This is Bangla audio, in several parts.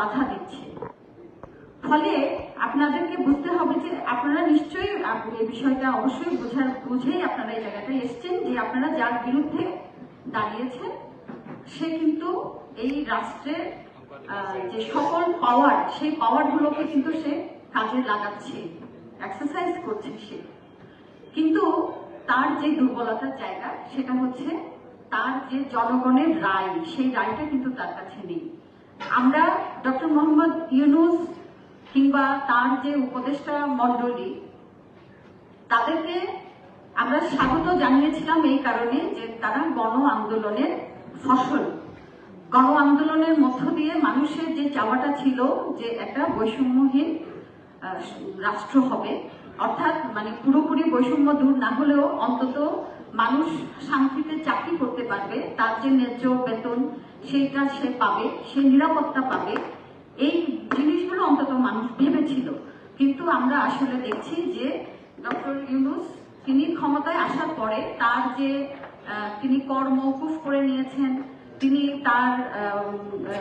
বাধা দিচ্ছে। ফলে আপনাদেরকে বুঝতে হবে যে আপনারা নিশ্চয়ই এই বিষয়টা অবশ্যই বোঝার, বুঝেই আপনারা এই জায়গাটায় এসছেন যে আপনারা যার বিরুদ্ধে দাঁড়িয়েছেন, সে কিন্তু এই রাষ্ট্রের যে সকল পাওয়ার সেই পাওয়ারগুলোকে কিন্তু সে কাজে লাগাচ্ছে এক্সারসাইজ করছে সে। কিন্তু তার যে দুর্বলতার জায়গা, সেটা হচ্ছে তার যে জনগণের রায়, সেই রায়টা কিন্তু তার কাছে নেই। আমরা ডক্টর মোহাম্মদ ইউনুস কিংবা তার যে উপদেষ্টা মণ্ডলী, তাদেরকে আমরা স্বাগত জানিয়েছিলাম এই কারণে যে তারা গণ আন্দোলনের ফসল। গণ আন্দোলনের মধ্য দিয়ে মানুষের যে চাওয়াটা ছিল যে একটা বৈষম্যহীন রাষ্ট্র হবে, অর্থাৎ মানে পুরোপুরি বৈষম্য দূর না হলেও অন্তত মানুষ শান্তিতে চাকরি করতে পারবে, তার যে ন্যায্য বেতন, সেইটা সে পাবে, সে নিরাপত্তা পাবে। এই জিনিসগুলো অন্তত মানুষ ভেবেছিল। কিন্তু আমরা আসলে দেখছি যে ডক্টর ইউনুস, তিনি ক্ষমতায় আসার পরে তার যে তিনি কর মৌকুফ করে নিয়েছেন, তিনি তার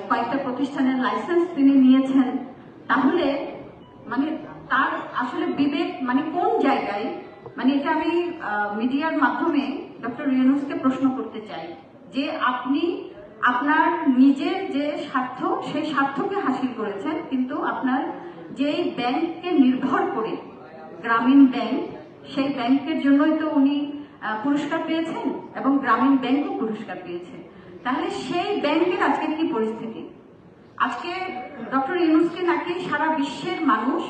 কয়েকটা প্রতিষ্ঠানের লাইসেন্স তিনি নিয়েছেন, তাহলে মানে তার আসলে বিবেক মানে কোন জায়গায় মানে এটা আমি মিডিয়ার মাধ্যমে ডক্টর ইউনুসকে প্রশ্ন করতে চাই যে আপনি আপনার নিজের যে স্বার্থ, সেই স্বার্থকে হাসিল করেছেন, কিন্তু আপনার যেই ব্যাংককে নির্ভর করে গ্রামীণ ব্যাংক, সেই ব্যাংকের জন্যই তো উনি পুরস্কার পেয়েছেন এবং গ্রামীণ ব্যাংকও পুরস্কার পেয়েছে। তাহলে সেই ব্যাংকের আজকে কি পরিস্থিতি? আজকে ডক্টর ইউনুসকে নাকি সারা বিশ্বের মানুষ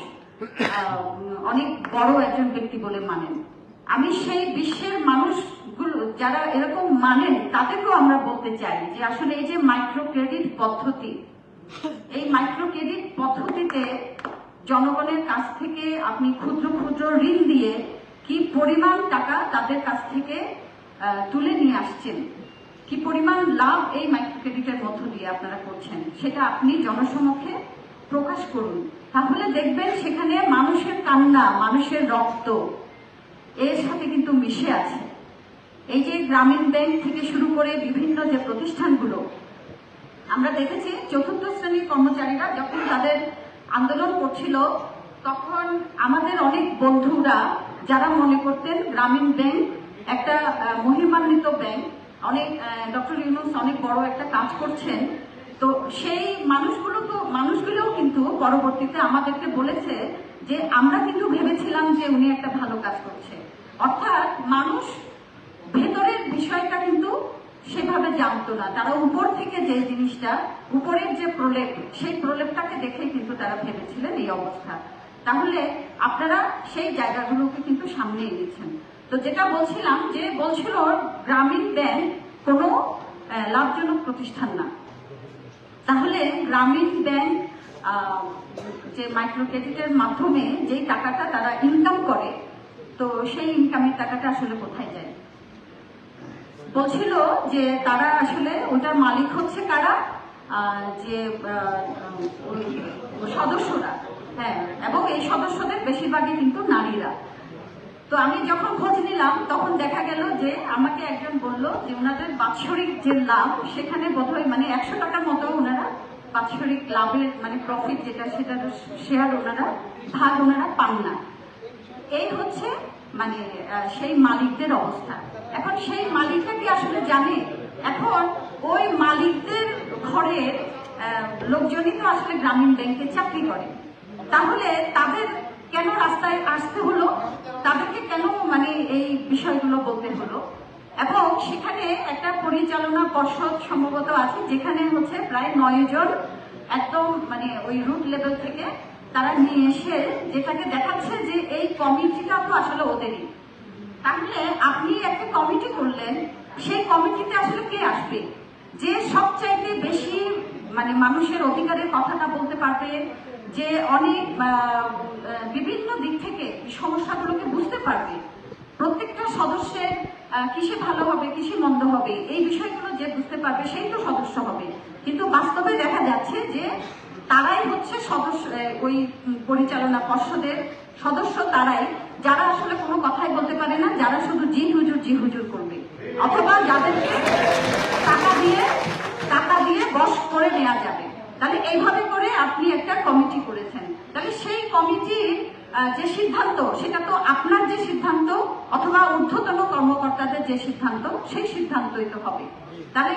অনেক বড় একজন ব্যক্তি বলে মানেন। আমি সেই বিশ্বের মানুষগুলো, যারা এরকম মানেন, তাদেরকেও আমরা বলতে চাই যে আসলে এই যে মাইক্রো ক্রেডিট পদ্ধতি, এই মাইক্রো ক্রেডিট পদ্ধতিতে জনগণের কাছ থেকে আপনি ক্ষুদ্র ক্ষুদ্র ঋণ দিয়ে কি পরিমাণ টাকা তাদের কাছ থেকে তুলে নিয়ে আসছেন? কি পরিমাণ লাভ এই মাইক্রো ক্রেডিটের মধ্য দিয়ে আপনারা করছেন? সেটা আপনি জনসমক্ষে প্রকাশ করুন। তাহলে দেখবেন সেখানে মানুষের কান্না, মানুষের রক্ত, এর সাথে কিন্তু মিশে আছে। এই যে গ্রামীণ ব্যাংক থেকে শুরু করে বিভিন্ন যে প্রতিষ্ঠানগুলো, আমরা দেখেছি চতুর্থ শ্রেণির কর্মচারীরা যখন তাদের আন্দোলন করছিল, তখন আমাদের অনেক বন্ধুরা যারা মনে করতেন গ্রামীণ ব্যাংক একটা মহিমান্বিত ব্যাংক, অনেক ডক্টর ইউনুস অনেক বড় একটা কাজ করছেন তো সেই মানুষগুলো তো, মানুষগুলোও কিন্তু পরবর্তীতে আমাদেরকে বলেছে যে আমরা কিন্তু ভেবেছিলাম যে উনি একটা ভালো কাজ করছে। অর্থাৎ মানুষ ভেতরের বিষয়টা কিন্তু সেভাবে জানতো না। তারা উপর থেকে যে জিনিসটা, উপরের যে প্রলেপ, সেই প্রলেপটাকে দেখে কিন্তু তারা ভেবেছিলেন এই অবস্থা। তাহলে আপনারা সেই জায়গাগুলোকে কিন্তু সামনে এনেছেন। তো যেটা বলছিলাম যে বলছিল, গ্রামীণ ব্যাংক কোনো লাভজনক প্রতিষ্ঠান না। তাহলে গ্রামীণ ব্যাংক যে মাইক্রো ক্রেডিটের মাধ্যমে যেই টাকাটা তারা ইনকাম করে, তো সেই ইনকামের টাকাটা আসলে কোথায় যায়? বলছিল যে তারা আসলে ওটার মালিক হচ্ছে কারা? যে সদস্যরা। হ্যাঁ এবং এই সদস্যদের বেশিরভাগই কিন্তু নারীরা। তো আমি যখন খোঁজ নিলাম, তখন দেখা গেল যে আমাকে একজন বলল যে ওনাদের বাৎসরিক যে লাভ, সেখানে বোধহয় মানে একশো টাকার মতো ওনারা বাৎসরিক লাভের মানে প্রফিট যেটা, সেটা শেয়ার ওনারা, ভাগ ওনারা পান না। এই হচ্ছে মানে সেই মালিকদের অবস্থা। এখন সেই মালিকটা কি আসলে জানে? এখন ওই মালিকদের ঘরের লোকজনই তো আসলে গ্রামীণ ব্যাংকে চাকরি করে। তাহলে তাদের কেন রাস্তায় আসতে হলো? তাদেরকে কেন মানে এই বিষয়গুলো বলতে হলো? এবং সেখানে একটা পরিচালনা পর্ষদ সম্ভবত আছে, যেখানে হচ্ছে প্রায় নয় জন একদম মানে ওই রুট লেভেল থেকে তারা নিয়ে এসে যেটাকে দেখাচ্ছে যে এই কমিটিটা তো আসলে ওদেরই। তাহলে আপনি একটা কমিটি করলেন, সেই কমিটিতে আসলে কে আসবে? যে সবচাইতে বেশি মানে মানুষের অধিকারের কথাটা বলতে পারবে যে অনেক বিভিন্ন দিক থেকে সমস্যাগুলোকে বুঝতে পারবে। প্রত্যেকটা সদস্যের কিসে ভালো হবে, কিসে মন্দ হবে, এই বিষয়গুলো যে বুঝতে পারবে সেই তো সদস্য হবে। কিন্তু বাস্তবে দেখা যাচ্ছে যে তারাই হচ্ছে সদস্য ওই পরিচালনা পর্ষদের সদস্য তারাই, যারা আসলে কোনো কথাই বলতে পারে না, যারা শুধু জি হুজুর জি হুজুর করবে। অথবা যাদেরকে টাকা দিয়ে টাকা দিয়ে বস করে নেওয়া যাবে। তাহলে এইভাবে করে আপনি একটা কমিটি করেছেন। তাহলে সেই কমিটির যে সিদ্ধান্ত, সেটা তো আপনার যে সিদ্ধান্ত অথবা ঊর্ধ্বতন কর্মকর্তাদের যে সিদ্ধান্ত, সেই সিদ্ধান্তই তো হবে। তাহলে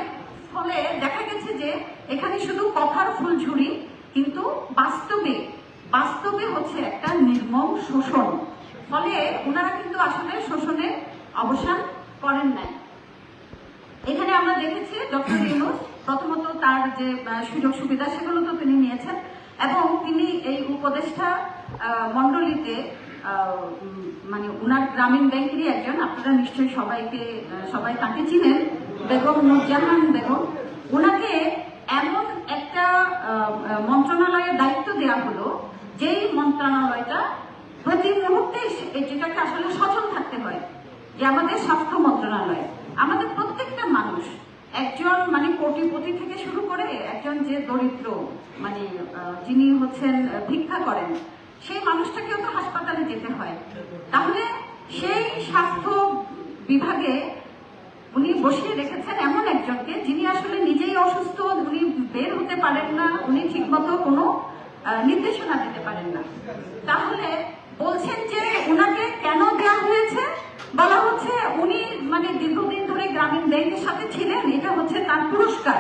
ফলে দেখা গেছে যে এখানে শুধু কথার ফুলঝুরি, কিন্তু বাস্তবে বাস্তবে হচ্ছে একটা নির্মম শোষণ। ফলে ওনারা কিন্তু আসলে শোষণের অবসান করেন নাই। এখানে আমরা দেখেছি ডক্টর ইউনুস প্রথমত তার যে সুযোগ সুবিধা সেগুলো তো তিনি নিয়েছেন এবং তিনি এই উপদেষ্টা মণ্ডলীতে মানে উনার গ্রামীণ ব্যাংকেরই একজন, আপনারা নিশ্চয়ই সবাইকে সবাই তাকে চিনেন, বেগম নুরজাহান বেগম। ওনাকে এমন একটা মন্ত্রণালয়ের দায়িত্ব দেওয়া হলো, যেই মন্ত্রণালয়টা প্রতি মুহূর্তে যেটাকে আসলে সচল থাকতে হয়, যে আমাদের স্বাস্থ্য মন্ত্রণালয়, আমাদের প্রত্যেকটা মানুষ একজন মানে কোটিপতি থেকে শুরু করে একজন যে দরিদ্র মানে যিনি হচ্ছেন ভিক্ষা করেন, সেই মানুষটাকেও তো হাসপাতালে যেতে হয়। তাহলে সেই স্বাস্থ্য বিভাগে উনি বসিয়ে রেখেছেন এমন একজনকে যিনি আসলে নিজেই অসুস্থ, উনি বের হতে পারেন না, উনি ঠিকমতো কোনো নির্দেশনা দিতে পারেন না। তাহলে বলছেন যে উনাকে কেন দেওয়া হয়েছে? বলা হচ্ছে উনি মানে দীর্ঘদিন ধরে গ্রামীণ ব্যাংকের সাথে ছিলেন, এটা হচ্ছে তার পুরস্কার।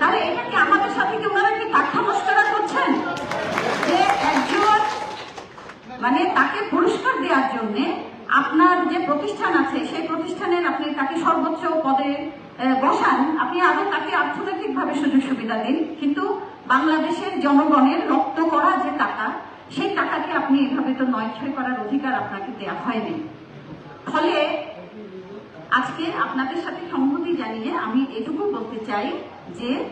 তাহলে এটা কি আমাদের সাথে কি ওনারা কি মস্করা করছেন? যে একজন মানে তাকে পুরস্কার দেওয়ার জন্য আপনার যে প্রতিষ্ঠান আছে, সেই প্রতিষ্ঠানের আপনি তাকে সর্বোচ্চ পদে বসান। আপনি আরও তাকে অর্থনৈতিকভাবে সুযোগ সুবিধা দিন। কিন্তু বাংলাদেশের জনগণের রক্ত করা যে টাকা, সেই টাকাকে আপনি এভাবে তো নয় ছয় করার অধিকার আপনাকে দেওয়া হয়নি। ফলে আজকে আপনাদের সাথে সংহতি জানিয়ে আমি এটুকু বলতে চাই যে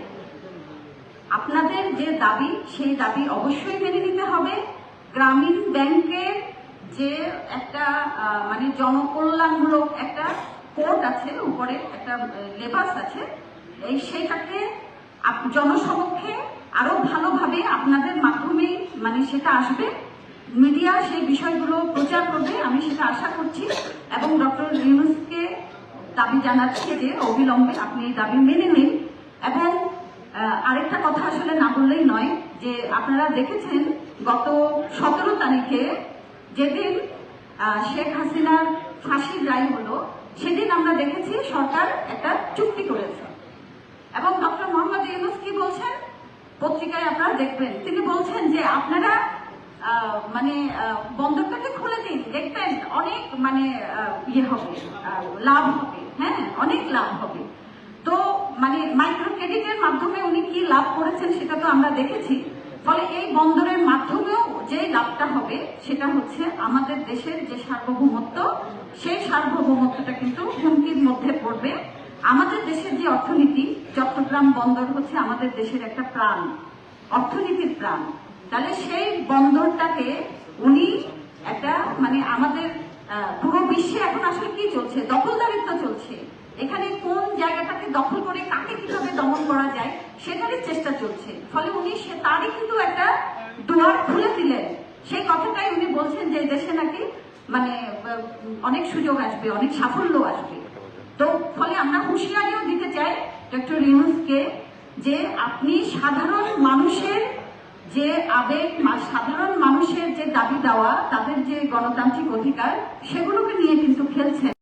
আপনাদের যে দাবি, সেই দাবি অবশ্যই মেনে নিতে হবে। গ্রামীণ ব্যাংকের যে একটা মানে জনকল্যাণমূলক একটা কোর্ট আছে, উপরে একটা লেবাস আছে, এই সেইটাকে আপ- জনসমক্ষে আরও ভালোভাবে আপনাদের মাধ্যমেই মানে সেটা আসবে। মিডিয়া সেই বিষয়গুলো প্রচার করবে, আমি সেটা আশা করছি। এবং ডক্টর ইউনুসকে দাবি জানাচ্ছি যে অবিলম্বে আপনি এই দাবি মেনে নিন। এবং আরেকটা কথা আসলে না বললেই নয়, যে আপনারা দেখেছেন গত সতেরো তারিখে যেদিন শেখ হাসিনার ফাঁসির রায় হলো, সেদিন আমরা দেখেছি সরকার একটা চুক্তি করেছে। এবং ডক্টর মোহাম্মদ ইউনুস কি বলছেন? পত্রিকায় আপনারা দেখবেন। তিনি বলছেন যে আপনারা মানে বন্দরটাকে খুলে দিন, দেখবেন অনেক মানে ইয়ে হবে লাভ হবে হ্যাঁ অনেক লাভ হবে। তো মানে মাইক্রো ক্রেডিটের মাধ্যমে উনি কি লাভ করেছেন সেটা তো আমরা দেখেছি। ফলে এই বন্দরের মাধ্যমেও যে লাভটা হবে, সেটা হচ্ছে আমাদের দেশের যে সার্বভৌমত্ব, সেই সার্বভৌমত্বটা কিন্তু হুমকির মধ্যে পড়বে। আমাদের দেশের যে অর্থনীতি, চট্টগ্রাম বন্দর হচ্ছে আমাদের দেশের একটা প্রাণ, অর্থনীতির প্রাণ। তাহলে সেই বন্দরটাকে উনি একটা মানে আমাদের পুরো বিশ্বে এখন আসলে কি চলছে? দখলদারিত্ব চলছে। এখানে কোন জায়গাটাকে দখল করে কাকে কীভাবে দমন করা যায় সেটারই চেষ্টা চলছে। ফলে উনি সে তারই কিন্তু একটা দুয়ার খুলে দিলেন। সেই কথাটাই উনি বলছেন যে দেশে নাকি মানে অনেক সুযোগ আসবে, অনেক সাফল্য আসবে। তো ফলে আমরা হুঁশিয়ারিও দিতে চাই ডক্টর ইউনুসকে যে আপনি সাধারণ মানুষের যে আবেগ সাধারণ মানুষের যে দাবি দেওয়া, তাদের যে গণতান্ত্রিক অধিকার, সেগুলোকে নিয়ে কিন্তু খেলছেন।